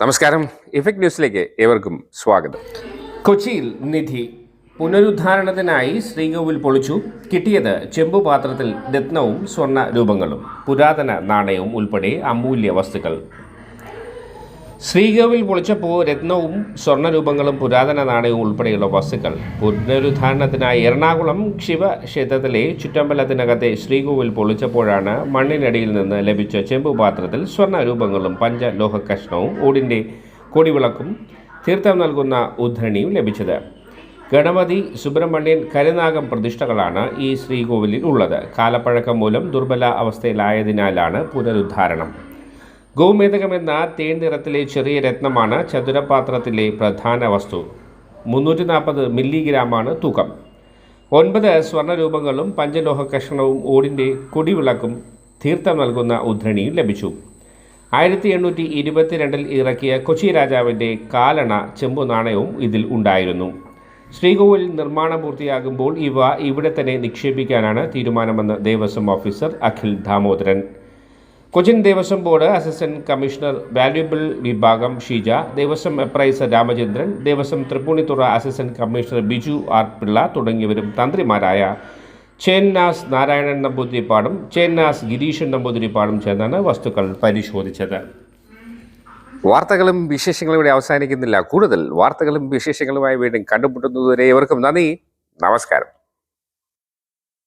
നമസ്കാരം. ഇഫക്ട് ന്യൂസിലേക്ക് ഏവർക്കും സ്വാഗതം. കൊച്ചിയിൽ നിധി പുനരുദ്ധാരണത്തിനായി ശ്രീകോവിൽ പൊളിച്ചു. കിട്ടിയത് ചെമ്പുപാത്രത്തിൽ രത്നവും സ്വർണ രൂപങ്ങളും. പുരാതന നാണയവും ഉൾപ്പെടെ അമൂല്യ വസ്തുക്കൾ. ശ്രീകോവിൽ പൊളിച്ചപ്പോൾ രത്നവും സ്വർണരൂപങ്ങളും പുരാതന നാണയവും ഉൾപ്പെടെയുള്ള വസ്തുക്കൾ. പുനരുദ്ധാരണത്തിനായി എറണാകുളം ശിവക്ഷേത്രത്തിലെ ചുറ്റമ്പലത്തിനകത്തെ ശ്രീകോവിൽ പൊളിച്ചപ്പോഴാണ് മണ്ണിനടിയിൽ നിന്ന് ലഭിച്ച ചെമ്പുപാത്രത്തിൽ സ്വർണരൂപങ്ങളും പഞ്ചലോഹ കഷ്ണവും ഓടിന്റെ കൊടിവിളക്കും തീർത്ഥം നൽകുന്ന ഉദ്ധരണിയും ലഭിച്ചത്. ഗണപതി സുബ്രഹ്മണ്യൻ കരുനാഗം പ്രതിഷ്ഠകളാണ് ഈ ശ്രീകോവിലിൽ ഉള്ളത്. കാലപ്പഴക്കം മൂലം ദുർബല അവസ്ഥയിലായതിനാലാണ് പുനരുദ്ധാരണം. ഗോമേതകം എന്ന തേൻ നിറത്തിലെ ചെറിയ രത്നമാണ് ചതുരപാത്രത്തിലെ പ്രധാന വസ്തു. മുന്നൂറ്റി നാൽപ്പത് മില്ലിഗ്രാമാണ് തൂക്കം. ഒൻപത് സ്വർണരൂപങ്ങളും പഞ്ചലോഹ കഷണവും ഓടിന്റെ കൊടിവിളക്കും തീർത്ഥം നൽകുന്ന ഉദ്ധരണിയും ലഭിച്ചു. ആയിരത്തി എണ്ണൂറ്റി ഇരുപത്തിരണ്ടിൽ ഇറക്കിയ കൊച്ചി രാജാവിന്റെ കാലണ ചെമ്പു നാണയവും ഇതിൽ ഉണ്ടായിരുന്നു. ശ്രീകോവിൽ നിർമ്മാണം പൂർത്തിയാകുമ്പോൾ ഇവ ഇവിടെ തന്നെ നിക്ഷേപിക്കാനാണ് തീരുമാനമെന്ന് Devaswom officer Akhil Damodaran. Cochin Devaswom board assistant commissioner valuable വിഭാഗം Sheeja Devaswom appraiser Ramachandran Devaswom Tripunithura assistant commissioner Biju R Pillai തുടങ്ങിയവരും തന്ത്രിമാരായ ചേന്നാസ് നാരായണൻ നമ്പൂതിരിപ്പാടും ചേന്നാസ് ഗിരീഷൻ നമ്പൂതിരിപ്പാടും ചേർന്നാണ് വസ്തുക്കൾ പരിശോധിച്ചത്. വാർത്തകളും വിശേഷങ്ങളും ഇവിടെ അവസാനിക്കുന്നില്ല. കൂടുതൽ വാർത്തകളും വിശേഷങ്ങളുമായി വീണ്ടും കണ്ടുമുട്ടുന്നതുവരെ ഇവർക്കും നന്ദി. നമസ്കാരം.